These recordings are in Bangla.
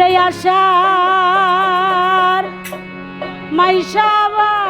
ওরে আশার মাইশা রে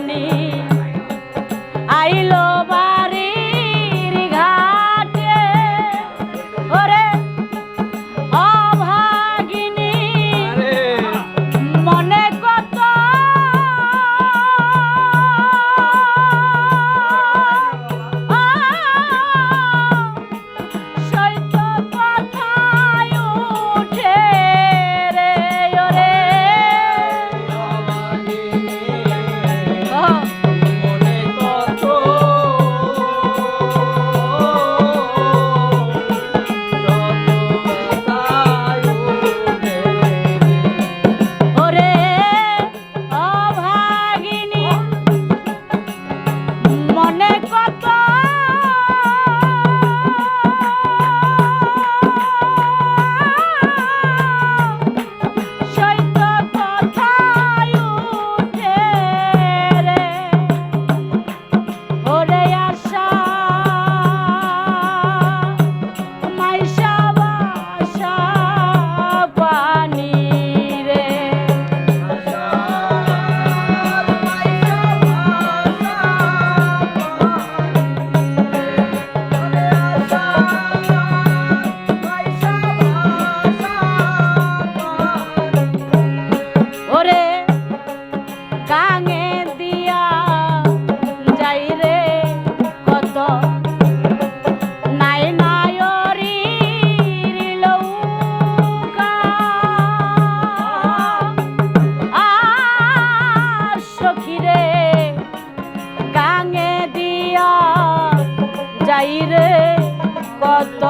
পানি আইলো বা যাই রে কত